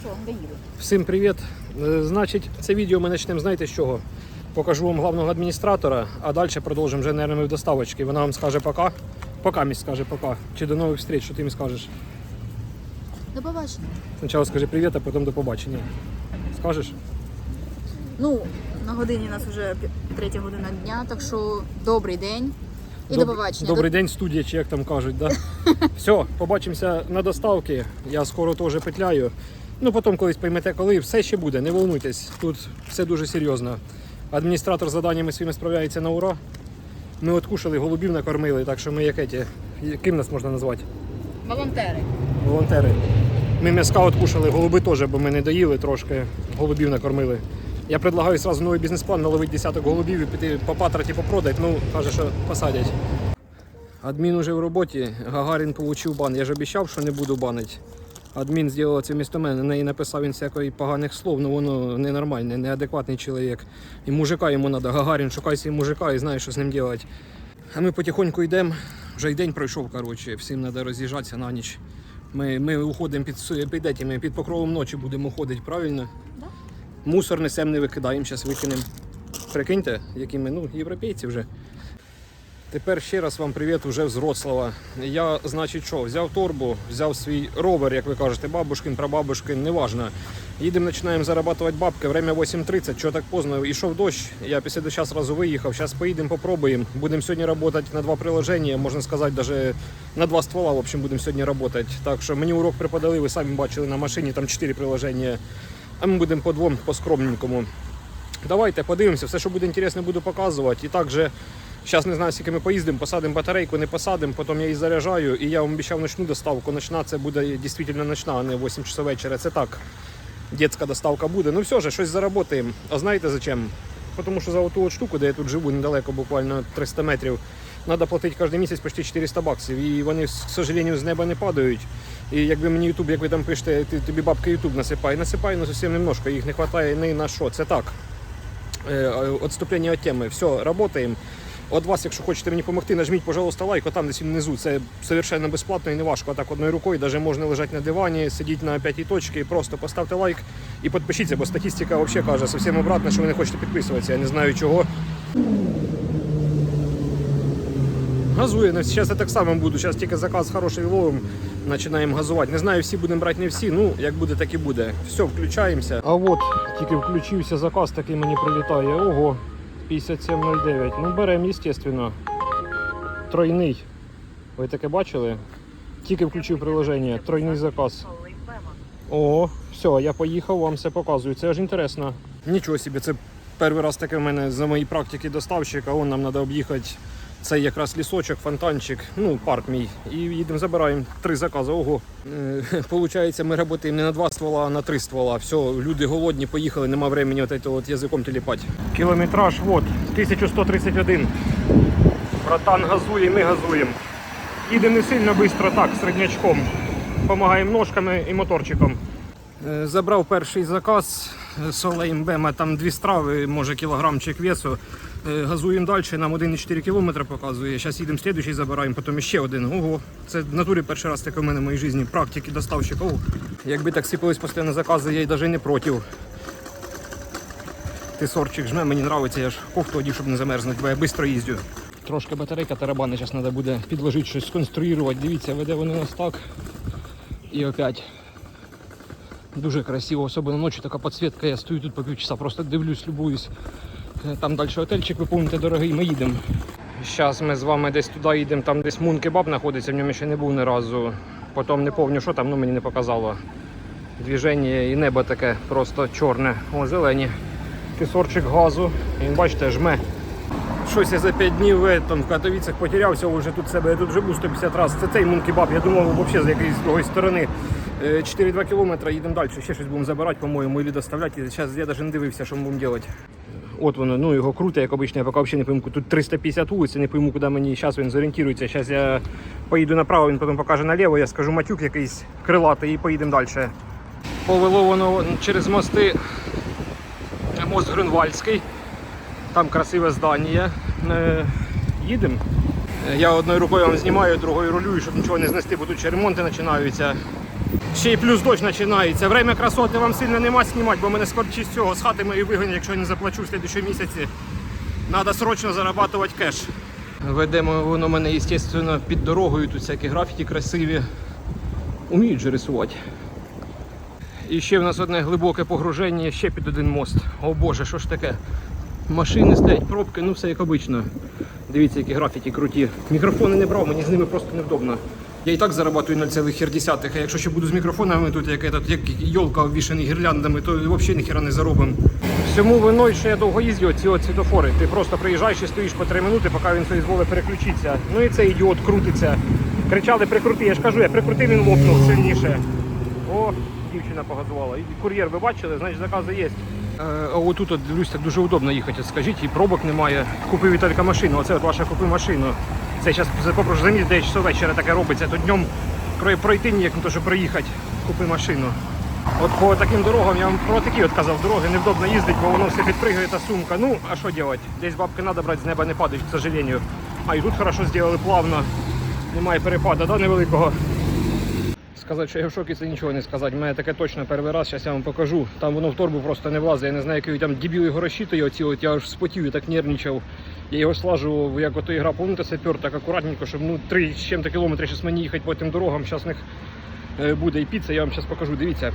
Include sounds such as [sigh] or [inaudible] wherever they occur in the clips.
Що, доїли? Всім привіт. Е, Значить, це відео ми почнемо, знаєте з чого? Покажу вам головного адміністратора, а далі продовжимо вже, наверное, в доставочки. Вона вам скаже пока. Пока мені скаже пока. Чи до нових встреч, що ти їм скажеш? До побачення. Спочатку скажи привіт, а потім до побачення. Скажеш? Ну, на годині у нас вже третя година дня, так що добрий день і до побачення. Добрий день, студія, чи як там кажуть, да? [laughs] Все, побачимося на доставці. Я скоро теж петляю. Ну, потім колись поймете, коли все ще буде, не волнуйтесь. Тут все дуже серйозно. Адміністратор з заданнями своїми справляється на ура. Ми от кушали, голубів накормили, так що ми як еті, ким нас можна назвати? Волонтери. Волонтери. Ми м'яска от кушали, голуби теж, бо ми не доїли трошки, голубів накормили. Я предлагаю сразу новий бізнес-план, наловити десяток голубів і піти по патраті попродати. Ну, каже, що посадять. Адмін уже в роботі, Гагарін отримав бан. Я ж обіцяв, що не буду банити. Адмін зробив це місто мене, на неї написав він всякої поганих слов, ну воно ненормальне, неадекватний чоловік. І мужика йому треба. Гагарін, шукай собі мужика і знаєш, що з ним робити. А ми потихоньку йдемо. Вже й день пройшов, коротше, всім треба роз'їжджатися на ніч. Ми, ми уходимо під, під, етими, під покровом ночі будемо ходити, правильно? Да. Мусор несемо, не викидаємо, зараз викинемо. Прикиньте, які ми, ну, європейці вже. Тепер ще раз вам привіт уже з Вроцлава. Я, значить, що, взяв торбу, взяв свій ровер, як ви кажете, бабушкин, прабабушкин, неважно. Їдемо, починаємо зарабатувати бабки. Время 8.30, що так поздно. Ішов дощ. Я після доща сразу виїхав. Зараз поїдемо, попробуємо. Будемо сьогодні працювати на два приложення, можна сказати, навіть на два ствола. В общем, будемо сьогодні працювати. Так що мені урок преподали, ви самі бачили на машині, там чотири приложення. А ми будемо по двом, по скромненькому. Давайте подивимося, все, що буде інтересно, буду показувати. І також зараз не знаю, скільки ми поїздимо, посадимо батарейку, не посадимо, потім я її заряджаю. І я вам обіцяв ночну доставку. Ночна це буде дійсно ночна, а не 8 часов вечора. Це так. Детська доставка буде. Ну все ж, щось заработаємо. А знаєте зачем? Тому що за оту от штуку, де я тут живу, недалеко, буквально 300 метрів, треба платити кожен місяць почти 400 баксів. І вони, к сожалению, з неба не падають. І якби мені Ютуб, як ви там пишете, ти, тобі бабка Ютуб насипає, насипає, але зовсім немножко, їх не вистачає ні на що. Це так. Е, Отступлення від теми. Все, працюємо. От вас, якщо хочете мені допомогти, нажміть, пожалуйста, лайк, отам десь внизу. Це совершенно безплатно і не важко. Так одною рукою, навіть можна лежати на дивані, сидіти на п'ятій точці, просто поставте лайк і підпишіться, бо статистика взагалі каже зовсім обратно, що ви не хочете підписуватися. Я не знаю чого. Газує, зараз я так само буду. Зараз тільки заказ хороший ловим, починаємо газувати. Не знаю, всі будемо брати, не всі. Ну, як буде, так і буде. Все, включаємося. А от тільки включився заказ, такий мені прилітає. Ого, 5709. Ну, беремо, звісно. Тройний. Ви таке бачили? Тільки включив приложення. Тройний заказ. О, все, я поїхав, вам все показую. Це ж інтересно. Нічого собі, це перший раз таке в мене за моїй практики доставщика. Вон нам треба об'їхати. Це якраз лісочок, фонтанчик, ну, парк мій. І їдемо, забираємо три закази. Ого. Е, [laughs] Получається, ми працюємо не на два ствола, а на три ствола. Все, люди голодні, поїхали, нема времени от от язиком телепати. Кілометраж, от, 1131. Братан газує, ми газуємо. Їдемо не сильно швидко, так, середнячком. Помагаємо ножками і моторчиком. Е, Забрав перший заказ солеєм Бема, там дві страви, може кілограмчик весу. Е, Газуємо далі, нам 1,4 км показує. Зараз їдемо слідуючий, забираємо, потім ще один. Ого, це в натурі перший раз таке в мене в моїй житті. Практики доставщика. Ого. Якби так сипались постійно закази, я й навіть не проти. Ти сорчик жме, мені подобається, я ж кофту одів, щоб не замерзнути, бо я швидко їздю. Трошки батарейка тарабани, зараз треба буде підложити щось, сконструювати. Дивіться, веде вони нас так. І опять. Дуже красиво, особливо ночі така підсвітка. Я стою тут по півчаса, просто дивлюсь, любуюсь. Е, Там далі готельчик, ви помните, дорогий, ми їдемо. Зараз ми з вами десь туди їдемо, там десь мун кебаб знаходиться, в ньому ще не був ні разу. Потім не пам'ятаю, що там, ну мені не показало. Двіження і небо таке просто чорне. О, зелені. Кисорчик газу. Він, бачите, жме. Щось я за 5 днів там, в Катовіцях потерявся вже тут себе. Я тут живу 150 разів. Це цей мункебаб. Я думав, взагалі з якоїсь другої сторони. Е, 4-2 кілометри, їдемо далі. Ще щось будемо забирати, по-моєму, і доставляти. Зараз я навіть не дивився, що ми будемо робити. От воно, ну його круто, як обично, я поки взагалі не пойму. Тут 350 вулиць, не пойму, куди мені. Зараз він зорієнтується. Зараз я поїду направо, він потім покаже наліво, я скажу матюк якийсь крилатий і поїдемо далі. Повело воно через мости мост Грюнвальдський. Там красиве здання. Е, Їдемо. Е, Я одною рукою вам знімаю, другою рулюю, щоб нічого не знести, бо тут ще ремонти починаються. Ще й плюс дощ починається. Время красоти вам сильно нема знімати, бо мене скорчі з цього з хати мої вигонять, якщо я не заплачу в слідчому місяці. Треба срочно зарабатувати кеш. Ведемо воно мене, звісно, під дорогою. Тут всякі графіті красиві. Уміють же рисувати. І ще в нас одне глибоке погруження, ще під один мост. О боже, що ж таке? Машини стоять, пробки, ну все як обично. Дивіться, які графіті круті. Мікрофони не брав, мені з ними просто невдобно. Я і так зарабатую 0,1, а якщо ще буду з мікрофонами тут, як, этот, як йолка обвішаний гірляндами, то взагалі ніхіра не заробимо. Всьому виною, що я довго їздю, ці от світофори. Ти просто приїжджаєш і стоїш по 3 минути, поки він собі зволить переключитися. Ну і цей ідіот крутиться. Кричали, прикрути, я ж кажу, я прикрутив, він лопнув сильніше. О, дівчина погазувала. Кур'єр ви бачили, значить закази є. Е, а отут от, дивлюсь, так дуже удобно їхати, скажіть, і пробок немає. Купив Віталька машину, оце от ваша купи машину. Це зараз попрошу замість 9 часов вечора таке робиться, то днем пройти ніяк, не то що проїхати, купи машину. От по таким дорогам я вам про такі от казав, дороги невдобно їздить, бо воно все підпригує та сумка. Ну, а що робити? Десь бабки треба брати, з неба не падають, к сожалению. А і тут хорошо зробили плавно. Немає перепаду, да, невеликого. Сказати, що я в шокі, це нічого не сказати. У мене таке точно перший раз, зараз я вам покажу. Там воно в торбу просто не влазить. Я не знаю, який там дебіл його розчитує, оці от я аж спотів і так нервничав. Я його слажував, як ото ігра, пам'ятаєте, сапер, так акуратненько, щоб ну 3 з чим-то кілометри зараз мені їхати по тим дорогам. Зараз них е, буде і піца, я вам зараз покажу. Дивіться.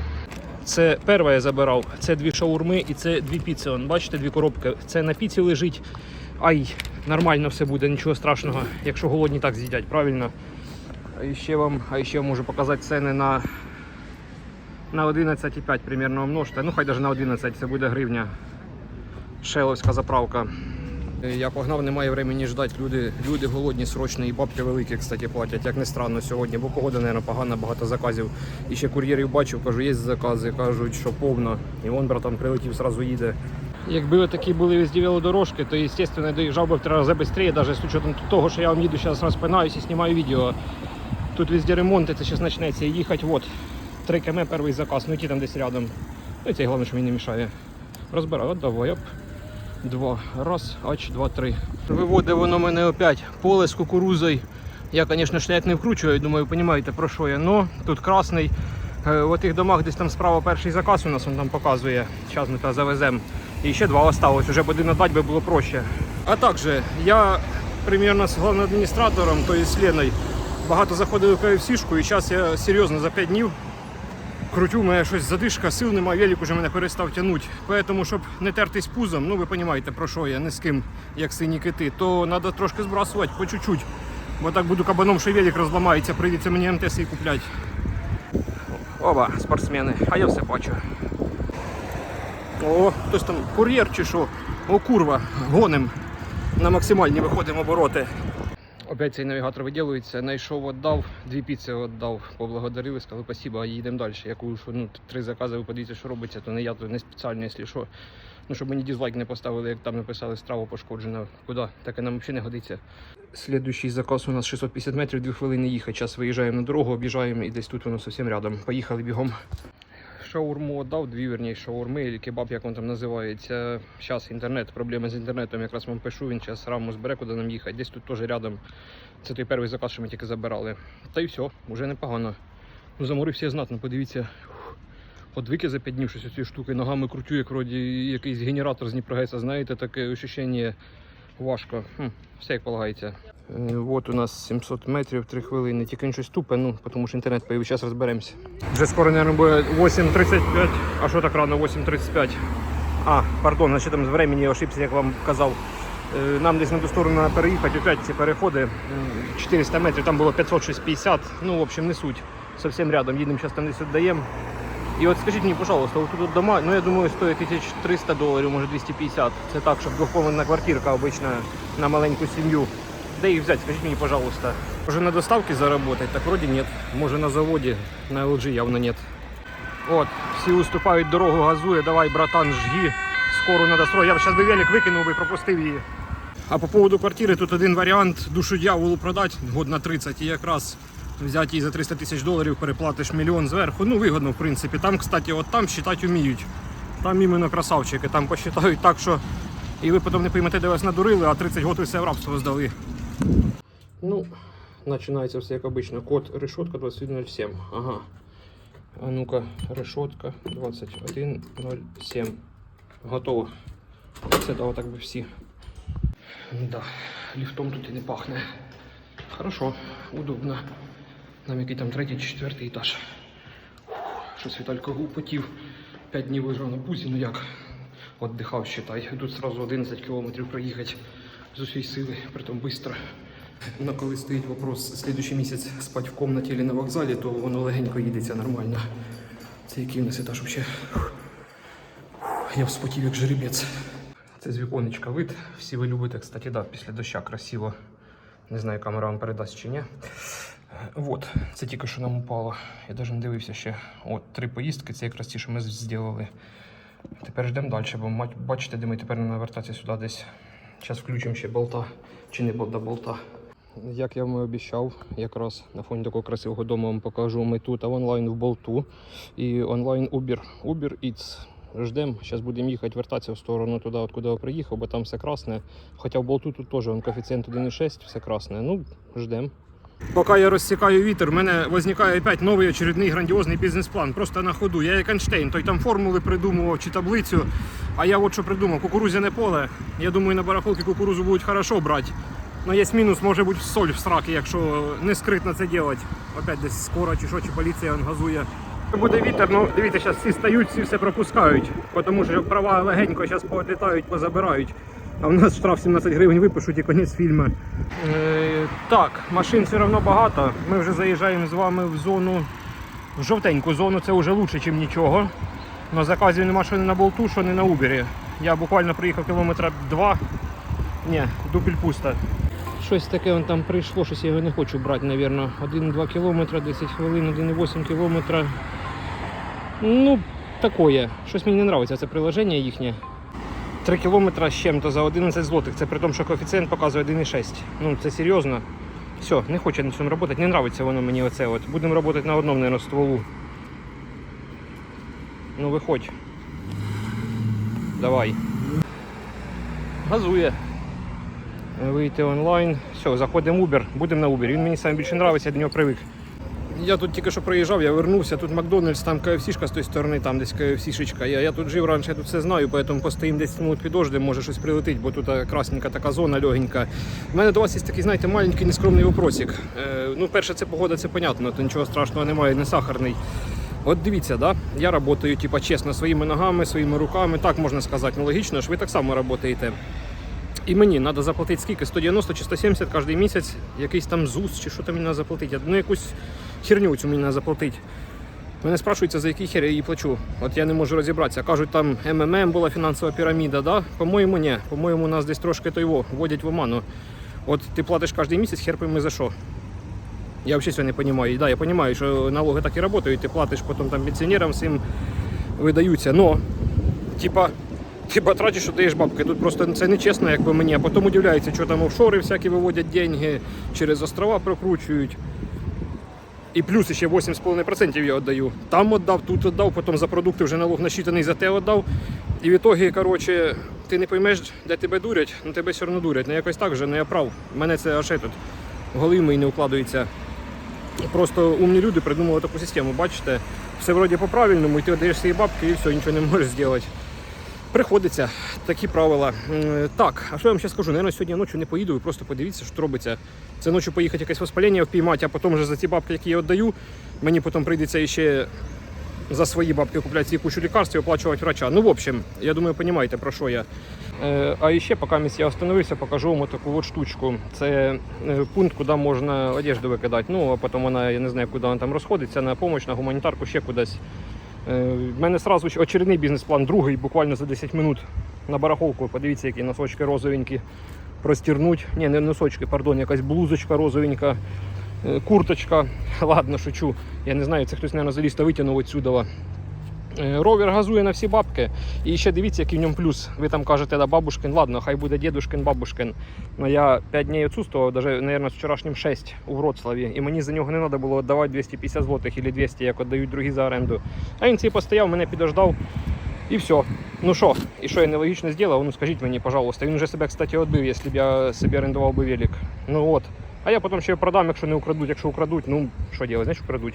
Це перше я забирав, це дві шаурми і це дві піци. Он, бачите, дві коробки. Це на піці лежить. Ай, нормально все буде, нічого страшного, якщо голодні так з'їдять, правильно. Ще вам, а ще можу показати ціни на, на 11,5 примерно умножте. Ну хай навіть на 11 це буде гривня. Шеловська заправка. Я погнав, немає времени ждати. Люди, люди голодні, срочно, і бабки великі, кстати, платять, як не странно сьогодні, бо погода, мабуть, погана, багато заказів. І ще кур'єрів бачив, кажу, є закази, кажуть, що повно. І вон, братан, прилетів, зразу їде. Якби такі були везде велодорожки, то, звісно, доїжджав би в три рази швидше, навіть з учетом того, що я вам їду зараз розпинаюся і знімаю відео. Тут везде ремонти, це зараз почнеться їхати. От, 3 км перший заказ, ну ті там десь рядом. Ну і цей головне, що мені не мішає. Розбираю, от давай, оп. Два. Раз, ач, два, три. Виводить воно мене опять поле з кукурузою. Я, звісно, шлях не вкручую, думаю, розумієте про що я. Но тут красний. Е, В тих домах десь там справа перший заказ у нас він там показує. Зараз ми то завеземо. І ще два осталось, уже б один надати би було проще. А також я примерно з головним адміністратором, то є з Леною, багато заходив в KFC-шку, і зараз я серйозно за 5 днів крутю, у мене щось задишка, сил немає, велик уже мене перестав тягнути. Тому, щоб не тертись пузом, ну ви розумієте про що я, не з ким, як сині кити, то треба трошки збрасувати по чуть-чуть. Бо так буду кабаном, що велик розламається, прийдеться мені МТС і купляти. Оба, спортсмени, а я все бачу. О, хтось там кур'єр чи що. О, курва, гоним. На максимальні виходимо обороти. Опять цей навігатор виділується, знайшов, віддав, дві піци віддав, поблагодарили, сказали спасибо, а їдемо далі. Я кажу, що ну, три закази, ви подивіться, що робиться, то не я, то не спеціально, якщо що. Ну, щоб мені дізлайк не поставили, як там написали, страва пошкоджена. Куди? Таке нам взагалі не годиться. Слідуючий заказ у нас 650 метрів, 2 хвилини їхати. Зараз виїжджаємо на дорогу, об'їжджаємо і десь тут воно зовсім рядом. Поїхали бігом. Шаурму віддав, дві верні шаурми, або кебаб, як він там називається. Зараз інтернет, проблеми з інтернетом, якраз вам пишу, він зараз раму збере, куди нам їхати. Десь тут теж рядом. Це той перший заказ, що ми тільки забирали. Та й все, вже непогано. Ну, заморився знатно, подивіться. Одвики за 5 днів щось цієї штуки, ногами крутю, як вроді якийсь генератор з Дніпрогеса, знаєте, таке ощущення важко. Хм, все як полагається. Е, От у нас 700 метрів, 3 хвилини. Тільки він щось тупе, ну, тому що інтернет появився, зараз розберемося. Вже скоро, мабуть, буде 8.35. А що так рано 8.35? А, пардон, значить там з времени я ошибся, як вам казав. Е, Нам десь на ту сторону переїхати, опять ці переходи. 400 метрів, там було 500 щось 50. Ну, в общем, не суть. Совсем рядом. Їдемо, зараз там десь віддаємо. І от скажіть мені, пожалуйста, от тут дома, ну я думаю, стоїть 1300 доларів, може 250. Це так, щоб двохкомнатна квартирка обична на маленьку сім'ю. Де їх взяти, скажіть мені, пожалуйста. Може на доставці заработать? Так вроді нет. Може на заводі, на LG явно нет. От, всі уступають дорогу, газує, давай, братан, жги. Скоро надо строить. Я б зараз би велик викинув би, пропустив її. А по поводу квартири тут один варіант душу дьяволу продати год на 30 і якраз взяти її за 300 тисяч доларів, переплатиш мільйон зверху. Ну, вигодно, в принципі. Там, кстати, от там считати вміють. Там іменно красавчики, там посчитають так, що і ви потім не поймете, де вас надурили, а 30 років все в рабство здали. Ну, починається все як обично. Код решетка 2107. Ага. А ну-ка, решетка 21.07. Готово. Це дало так би всі. Да, ліфтом тут і не пахне. Хорошо, удобно. Нам який там третій чи четвертий етаж. Щось Віталько употів. П'ять днів лежав на пузі, ну як? Отдихав, считай. Тут сразу 11 кілометрів проїхати з усієї сили, притом швидко. Но коли стоїть вопрос слідуючий місяць спати в комнаті чи на вокзалі, то воно легенько їдеться нормально. Це який у нас етаж взагалі. Я вспотів як жеребець. Це з віконечка вид. Всі ви любите, кстати, да, після доща красиво. Не знаю, камера вам передасть чи ні. Вот, це тільки що нам упало. Я навіть не дивився ще. От три поїздки, це якраз ті, що ми зробили. Тепер йдемо далі, бо бачите, де ми тепер не навертатися сюди десь. Зараз включимо ще болта, чи не болта болта. Як я вам обіцяв, якраз на фоні такого красивого дому вам покажу. Ми тут а онлайн в болту і онлайн Uber. Uber Eats. Ждемо, зараз будемо їхати, вертатися в сторону туди, откуда я приїхав, бо там все красне. Хоча в болту тут теж коефіцієнт 1,6, все красне. Ну, ждемо. Поки я розсікаю вітер, в мене виникає опять новий очередний грандіозний бізнес-план. Просто на ходу. Я як Einstein, той там формули придумував чи таблицю. А я от що придумав: кукурузяне поле. Я думаю, на барахолки кукурузу будуть хорошо брати. Ну, є мінус, може бути соль в сраки, якщо не скритно це робити. Опять десь скоро чи що, чи поліція газує. Буде вітер, ну дивіться, зараз всі стають, всі все пропускають, тому що права легенько зараз поодлітають, позабирають. А в нас штраф 17 гривень випишуть і конець фільму. Е, так, машин все одно багато. Ми вже заїжджаємо з вами в зону, в жовтеньку зону, це вже краще, ніж нічого. Но заказів нема що не на болту, що не на Убері. Я буквально приїхав кілометра два. Ні, дупель пусто. Щось таке вон там прийшло, щось я його не хочу брати, мабуть. 1-2 кілометри, 10 хвилин, 1,8 кілометра. Ну, такое. Щось мені не подобається це приложення їхнє. 3 кілометри з чим-то за 11 злотих. Це при тому, що коефіцієнт показує 1,6. Ну, це серйозно. Все, не хочу на цьому працювати, не подобається воно мені оце. От. Будемо працювати на одному, мабуть, стволу. Ну, виходь. Давай. Газує. Вийти онлайн. Все, заходимо в Uber, будемо на Uber. Він мені саме більше подобається, я до нього привик. Я тут тільки що приїжджав, я вернувся, тут Макдональдс, там KFC-шка з тої сторони, там десь KFC-шечка. Я, я тут жив раніше, я тут все знаю, поэтому постоїм 10 минут підождемо, може щось прилетить, бо тут е, красненька така зона легенька. У мене до вас є такий, знаєте, маленький нескромний вопросик. Е, ну, перше, це погода, це понятно, то нічого страшного немає, не сахарний. От дивіться, да? я працюю типа, чесно, своїми ногами, своїми руками, так можна сказати, ну логічно, ж ви так само працюєте. І мені треба заплатити скільки? 190 чи 170 кожен місяць, якийсь там ЗУС чи що там мені треба заплатити. Ну якусь херню цю мені треба заплатити. Мене спрашується, за який хер я її плачу. От я не можу розібратися. Кажуть, там МММ була фінансова піраміда, да? По-моєму, ні. По-моєму, нас десь трошки то його вводять в оману. От ти платиш кожен місяць, хер пойми за що. Я взагалі цього не розумію. Да, я розумію, що налоги так і працюють, ти платиш потім там пенсіонерам всім видаються. Но, типа, ти потратиш, що даєш бабки. Тут просто це не чесно, якби мені. А потім удивляються, що там офшори всякі виводять деньги, через острова прокручують. І плюс ще 8,5% я віддаю. Там віддав, тут віддав, потім за продукти вже налог насчитаний, за те віддав. І в ітогі, коротше, ти не поймеш, де тебе дурять, ну тебе все одно дурять. Ну якось так вже, ну я прав. У мене це аж тут в голові мої не укладується. Просто умні люди придумали таку систему, бачите, все вроді по-правильному, і ти даєш свої бабки і все, нічого не можеш зробити. Приходиться такі правила. Так, а що я вам ще скажу? Наверно, сьогодні ночі не поїду, ви просто подивіться, що робиться. Це ночі поїхати якесь воспалення впіймати, а потім вже за ті бабки, які я віддаю, мені потім прийдеться ще за свої бабки купляти кучу лікарств і оплачувати врача. Ну, в общем, я думаю, розумієте, про що я. Е, а ще, поки я остановився, покажу вам таку от штучку. Це е, пункт, куди можна одежду викидати. Ну, а потім вона, я не знаю, куди вона там розходиться, на допомогу, на гуманітарку, ще кудись. Е, В мене одразу очередний бізнес-план, другий, буквально за 10 минут на барахолку. Подивіться, які носочки розовенькі простірнуть. Ні, не носочки, пардон, якась блузочка розовенька, е, курточка. [laughs] Ладно, шучу. Я не знаю, це хтось, мабуть, заліз та витягнув відсюди. Е, Ровер газує на всі бабки. І ще дивіться, який в ньому плюс. Ви там кажете, да, бабушкин, ладно, хай буде дедушкин, бабушкин. Но я 5 днів відсутствував, навіть, наверное, з вчорашнім 6 у Вроцлаві. І мені за нього не треба було віддавати 250 злотих або 200, як віддають другі за оренду. А він цей постояв, мене підождав. І все. Ну що, і що я нелогічно зробив? Ну скажіть мені, пожалуйста. Він вже себе, кстати, відбив, якщо б я собі орендував би велик. Ну от. А я потім ще продам, якщо не украдуть. Якщо украдуть, ну що робити, знаєш, украдуть.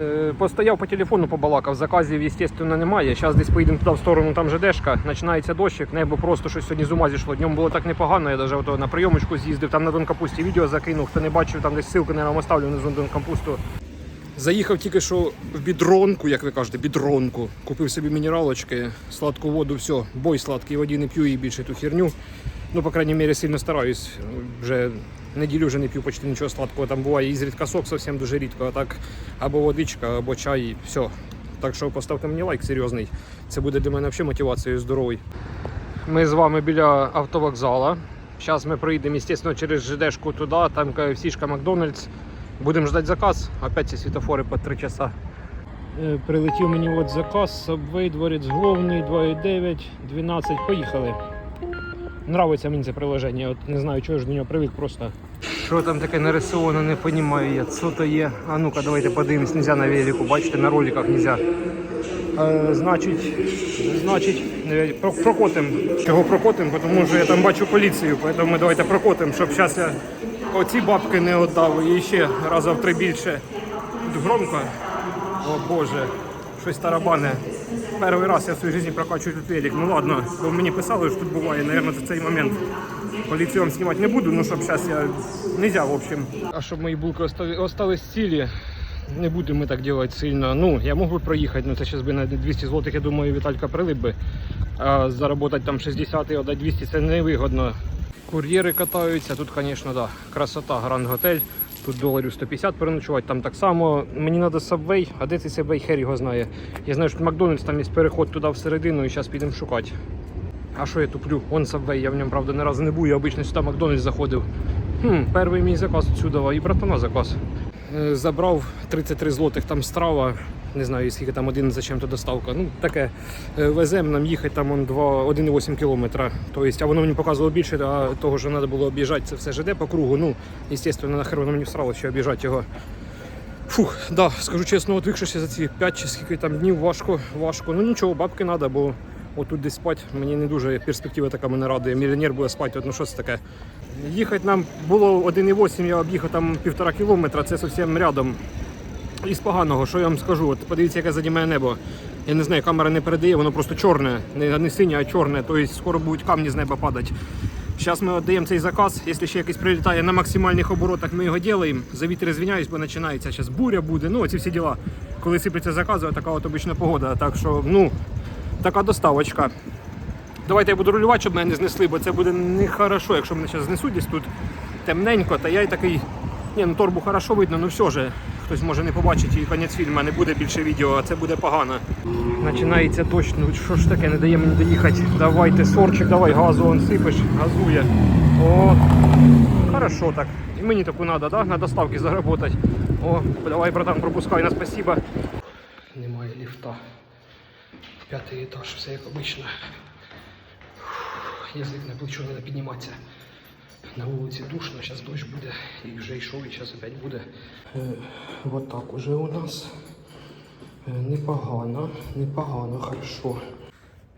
Е, Постояв по телефону, побалакав, заказів, звісно, немає. Зараз десь поїдемо туди в сторону, там ЖДшка, починається дощик, небо просто щось сьогодні з ума зійшло. Днем було так непогано, я навіть на прийомочку з'їздив, там на Донкапусті відео закинув, хто не бачив, там десь ссылку, вам оставлю внизу на Донкапусту. Заїхав тільки що в бідронку, як ви кажете, бідронку. Купив собі мінералочки, сладку воду, все, бой сладкий, воді не п'ю і більше ту херню. Ну, по крайній мірі, сильно стараюсь. Вже неділю вже не п'ю почти нічого сладкого. Там буває і зрідка сок, зовсім дуже рідко. А так або водичка, або чай, і все. Так що поставте мені лайк серйозний. Це буде для мене взагалі мотивацією здоровою. Ми з вами біля автовокзала. Зараз ми проїдемо, звісно, через ЖДшку туди, там КФСішка Макдональдс. Будемо ждати заказ. Опять ці світофори по 3 часа. Е, Прилетів мені от заказ, Subway, дворець головний, 2,9, 12. Поїхали. Нравиться мені це приложення, от не знаю, чого ж до нього привик просто. Що там таке нарисовано, не розумію я. Що то є? А ну-ка, давайте подивимось, нельзя на велику, бачите, на роликах нельзя. Е, значить, значить, е, про- прокотим. Чого прокотим? Тому що я там бачу поліцію, тому давайте прокотим, щоб зараз я оці бабки не віддав і ще раза в три більше. Тут громко. О Боже, щось тарабане. Перший раз я в своїй житті прокачую тут велик. Ну ладно, бо мені писали, що тут буває, мабуть, за цей момент. Поліцію вам знімати не буду, ну щоб зараз я нельзя, в общем. А щоб мої булки остали- остались цілі, не будемо ми так робити сильно. Ну, я мог би проїхати, ну це зараз би на 200 злотих, я думаю, Віталька прилип би. А заработати там 60 і отдати 200 це невигодно. Кур'єри катаються, тут, звісно, да, красота, Гранд Готель. Тут доларів 150 переночувати, там так само. Мені треба Subway, а де цей Subway, хер його знає. Я знаю, що Макдональдс там є переход туди всередину і зараз підемо шукати. А що я туплю? Вон Subway, я в ньому, правда, не разу не був, я обично сюди Макдональдс заходив. Хм, перший мій заказ отсюда, і братана заказ. Е, Забрав 33 злотих там страва. Не знаю, скільки там один зачем то доставка. Ну, таке Е, веземо нам їхати там он 2, 1,8 кілометра. Тобто, а воно мені показувало більше, а того, що треба було об'їжджати це все ЖД по кругу. Ну, звісно, нахер воно мені всрало, що об'їжджати його. Фух, да, скажу чесно, отвикшися за ці 5 чи скільки там днів важко, важко. Ну нічого, бабки треба, бо отут десь спати. Мені не дуже перспектива така мене радує. Мільйонер буде спати, от, ну що це таке. Їхати нам було 1,8, я об'їхав там півтора кілометра, це зовсім рядом. Із поганого, що я вам скажу, от подивіться, яке заді мене небо. Я не знаю, камера не передає, воно просто чорне, не, не синє, а чорне, тобто скоро будуть камні з неба падати. Зараз ми віддаємо цей заказ. Якщо ще якийсь прилітає на максимальних оборотах, ми його робимо. За вітер звиняюсь, бо починається зараз буря буде. Ну, ці всі діла. Коли сипляться закази, така от обична погода. Так що, ну, така доставочка. Давайте я буду рулювати, щоб мене не знесли, бо це буде нехорошо, якщо мене зараз знесуть десь тут темненько, та я й такий. Ні, ну торбу хорошо видно, ну все же. Хтось може не побачить і кінець фільму, не буде більше відео, а це буде погано. Починається дощ, ну що ж таке, не дає мені доїхати. Давайте, сорчик, давай газу он сипеш, газує. О, хорошо так. І мені таку треба, да? на доставки заработати. О, давай, братан, пропускай на спасибо. Немає ліфта. П'ятий етаж, все як обично. Язик на плечо треба підніматися. На вулиці душно, зараз дощ буде, і вже йшов, і зараз опять буде. Е, вот так уже у нас. Е, непогано, непогано, хорошо.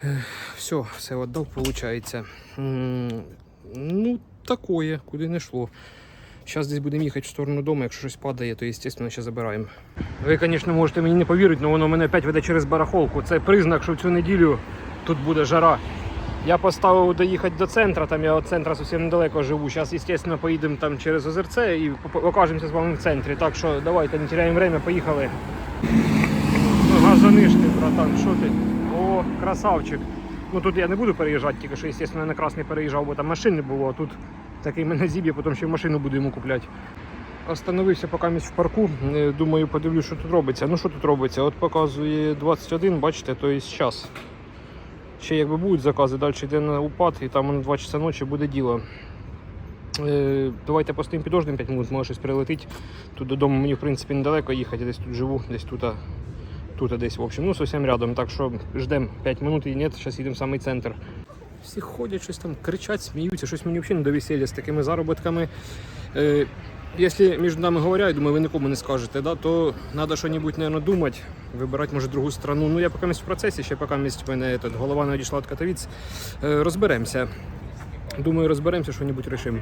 Е, все, все віддав, виходить. Ну, такое, куди не йшло. Зараз десь будемо їхати в сторону дому, якщо щось падає, то, звісно, ще забираємо. Ви, звісно, можете мені не повірити, але воно мене опять веде через барахолку. Це признак, що в цю неділю тут буде жара. Я поставив доїхати до центру, там я від центру зовсім недалеко живу. Зараз, звісно, поїдемо там через озерце і покажемося з вами в центрі. Так що давайте не теряємо время, поїхали. Ну, газаниш ти, братан, що ти? О, красавчик. Ну тут я не буду переїжджати, тільки що, звісно, я на красний переїжджав, бо там машин не було, а тут такий мене зіб'є, потім ще машину буду йому купляти. Остановився поки місць в парку. е, Думаю, подивлюсь, що тут робиться. Ну що тут робиться? От показує 21, бачите, то є час. Ще якби будуть закази, далі йде на упад, і там на 2 часа ночі буде діло. Е, давайте постоїмо підождемо 5 минут, може щось прилетить. Тут додому мені в принципі недалеко їхати, я десь тут живу, десь тут, тут десь, в общем, ну зовсім рядом. Так що ждемо 5 минут і ні, зараз їдемо в самий центр. Всі ходять, щось там кричать, сміються, щось мені взагалі не до весілля з такими заробітками. Е, Якщо між нами говорять, я думаю, ви нікому не скажете, да, то треба щось, мабуть, думати, вибирати, може, другу страну. Ну, я поки в процесі, ще поки в мене этот, голова не одійшла від Катовіць. Е, Розберемося. Думаю, розберемося, що-небудь рішимо.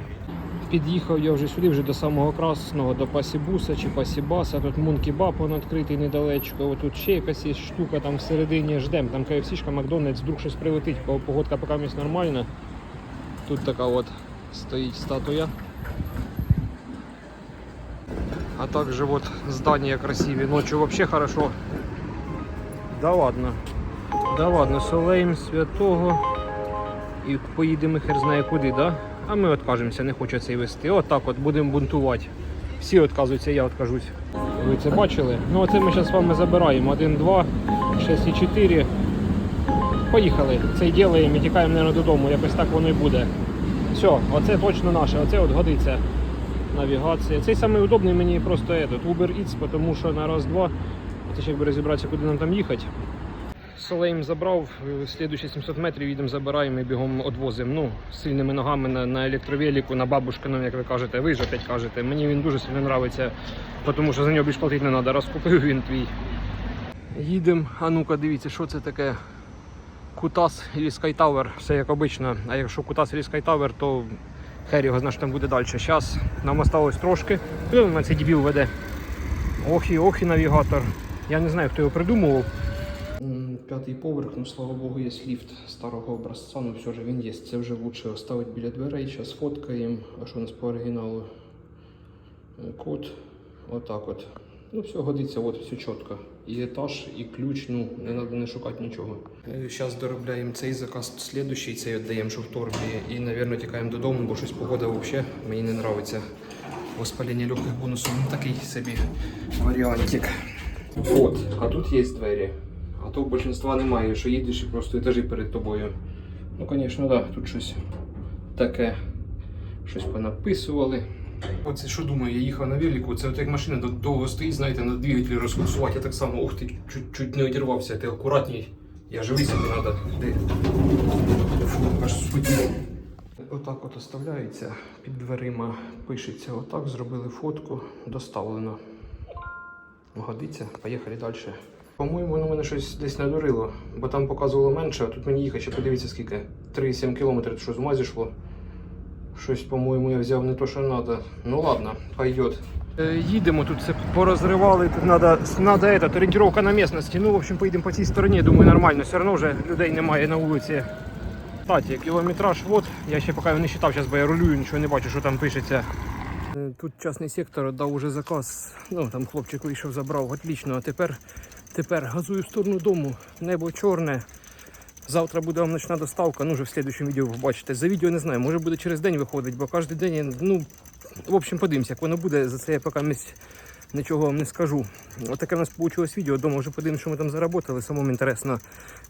Під'їхав я вже сюди, вже до самого красного, до Пасібуса чи Пасібаса. Тут Мункібап он відкритий недалечко. От тут ще якась є штука там всередині ждем. Там КФСішка, Макдональдс, вдруг щось прилетить, погодка поки нормальна. Тут така от стоїть статуя. А также вот здания красивые. Ночью вообще хорошо. Да ладно. Да ладно, Солейм святого. І поїдемо хер знає куди, да? А ми відкажемося, не хочу цей вести. От так от будемо бунтувати. Всі відказуються, я відкажусь. Ви це бачили? Ну оце ми зараз з вами забираємо. 1, 2, 6 і 4. Поїхали. Це ділаємо і тікаємо, мабуть, додому. Якось так воно і буде. Все, оце точно наше, оце от годиться. Навігація. Цей самий удобний мені просто этот, Uber Eats, тому що на раз-два. Це якби розібратися, куди нам там їхати. Солейм забрав, слідуючі 700 метрів їдемо, забираємо і бігом одвозимо. Ну, сильними ногами на, на електровеліку, на бабушкину, як ви кажете, ви ж опять кажете. Мені він дуже сильно подобається, тому що за нього більш платити не треба. Раз купив він твій. Їдемо, а ну-ка, дивіться, що це таке. Кутас і Скайтавер, все як обично. А якщо Кутас і Скайтавер, то хер його що там буде далі. Зараз нам осталось трошки. Куди на цей дебіл веде? Ох і ох і навігатор. Я не знаю, хто його придумував. П'ятий поверх, ну слава Богу, є ліфт старого образця, ну все ж він є. Це вже лучше оставити біля дверей. Зараз фоткаємо. А що у нас по оригіналу? Е, Код. Отак от. Ну все годиться, от все чітко. І етаж, і ключ, ну не треба не шукати нічого. Зараз доробляємо цей заказ, слідущий, цей віддаємо, що в торбі. І, мабуть, тікаємо додому, бо щось погода взагалі мені не подобається. Воспалення легких бонусом ну, такий собі варіантик. От, а тут є двері. А то більшинства немає, що їдеш і просто етажі перед тобою. Ну, звісно, так, да, тут щось таке. Щось понаписували. Оце що думаю, я їхав на велику, це от як машина довго стоїть, знаєте, на двигателі розкурсувати, я так само, ух ти, чуть, чуть не одірвався, ти акуратній. Я живий собі треба. Фу, аж спотів. Отак от оставляється під дверима, пишеться отак, зробили фотку, доставлено. Годиться, поїхали далі. По-моєму, воно мене щось десь надурило, бо там показувало менше, а тут мені їхати ще подивіться скільки. 3,7 кілометрів, що з ума зійшло. Щось, по-моєму, я взяв не то, що треба. Ну ладно, пойдет. Їдемо, тут все порозривали, тут треба, надо этот, орієнтировка на місцевості. Ну, в общем, поїдемо по цій стороні, думаю, нормально. Все одно вже людей немає на вулиці. Кстати, кілометраж, вот, я ще поки не читав, зараз бо я рулюю, нічого не бачу, що там пишеться. Е, Тут частний сектор дав уже заказ. Ну там хлопчик вийшов, забрав, отлично. А тепер, тепер газую в сторону дому. Небо чорне. Завтра буде вам ночна доставка. Ну вже в слідчому відео ви побачите. За відео не знаю, може буде через день виходить, бо кожен день, ну, в общем, подивимося, як воно буде. За це я поки місць нічого вам не скажу. Отаке в нас вийшло відео. Дома вже подивимося, що ми там заработали. Самому інтересно.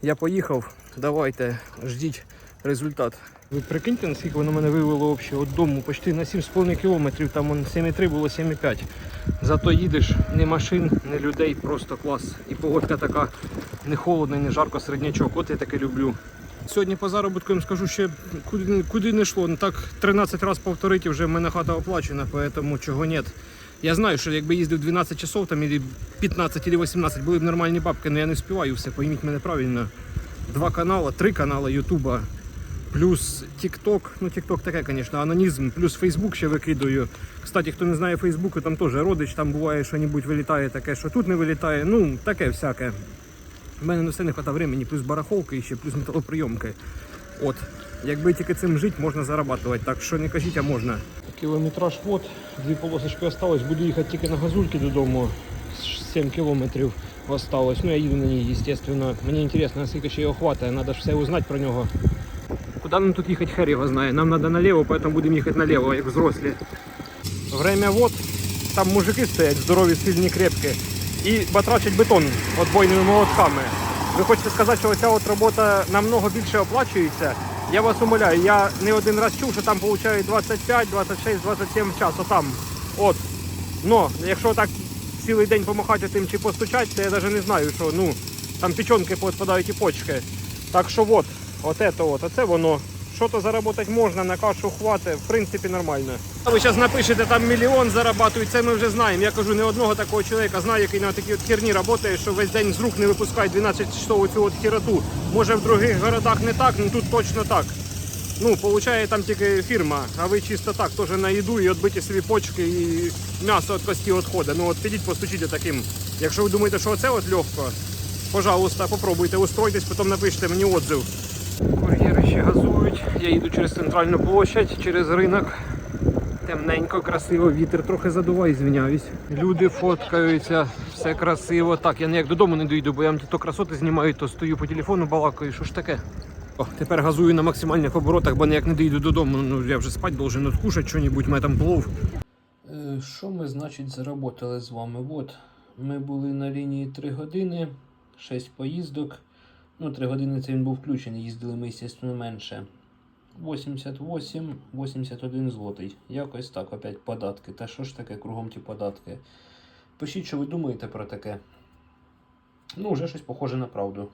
Я поїхав. Давайте, ждіть результат. Ви прикиньте, наскільки воно мене вивело взагалі від дому почти на 7,5 кілометрів, там 7,3 було 7,5. Зато їдеш, ні машин, ні людей, просто клас. І погодка така не холодна, не жарко, середнячок. От я таке люблю. Сьогодні по заробітку я скажу, ще куди, куди не йшло. Ну так 13 разів повторити, вже в мене хата оплачена, поэтому чого нет. Я знаю, що якби їздив 12 часов, там, или 15 или 18, були б нормальні бабки, але я не встигаю все, пойміть мене правильно. Два канали, три канали Ютуба, плюс TikTok. Ну, TikTok таке, звісно, анонізм, плюс Facebook ще викидаю. Кстати, хто не знає Фейсбуку, там теж родич, там буває, що небудь вилітає таке, що тут не вилітає. Ну, таке всяке. У мене на все не вистачає времени, плюс барахолки і ще плюс металоприйомки. От. Якби тільки цим жити, можна зарабатувати. Так що не кажіть, а можна. Кілометраж от, дві полосочки осталось. Буду їхати тільки на газульки додому. 7 кілометрів осталось. Ну я їду на ній, звісно. Мені цікаво, наскільки ще його хватає. Треба ж все узнати про нього. Куди нам тут їхати, хер його знає. Нам треба наліво, поэтому будемо їхати наліво, як взрослі. Время вот. Там мужики стоять, здорові, сильні, крепкі. І батрачать бетон отбойними молотками. Ви хочете сказати, що оця от робота намного більше оплачується? Я вас умоляю, я не один раз чув, що там получають 25, 26, 27 в час, отам. От. Но, якщо так цілий день помахати тим чи постучати, то я навіть не знаю, що ну, там печонки відпадають і почки. Так що от, от це от, оце воно. Що-то заработати можна, на кашу хватить, в принципі, нормально. А ви зараз напишете, там мільйон зарабатують, це ми вже знаємо. Я кажу, не одного такого чоловіка знаю, який на такій от херні працює, що весь день з рук не випускає 12 часов цю от хероту. Може в других городах не так, але тут точно так. Ну, получає там тільки фірма, а ви чисто так, теж на їду і відбиті собі почки і м'ясо від кості відходить. Ну от підіть постучіть таким. Якщо ви думаєте, що оце от легко, пожалуйста, попробуйте, устройтесь, потім напишіть мені отзыв. Кур'єри ще газують. Я їду через центральну площадь, через ринок. Темненько, красиво, вітер трохи задуває, звиняюсь. Люди фоткаються, все красиво. Так, я ніяк додому не дійду, бо я то красоти знімаю, то стою по телефону, балакаю. Що ж таке? О, тепер газую на максимальних оборотах, бо ніяк не дійду додому. Ну я вже спати должен откушати що-небудь, мене там плов. Е, Що ми, значить, заработали з вами? От, ми були на лінії 3 години, 6 поїздок. Ну, 3 години це він був включений, їздили ми, звісно, менше. 88, 81 злотий. Якось так, опять податки. Та що ж таке, кругом ті податки. Пишіть, що ви думаєте про таке. Ну, вже щось похоже на правду.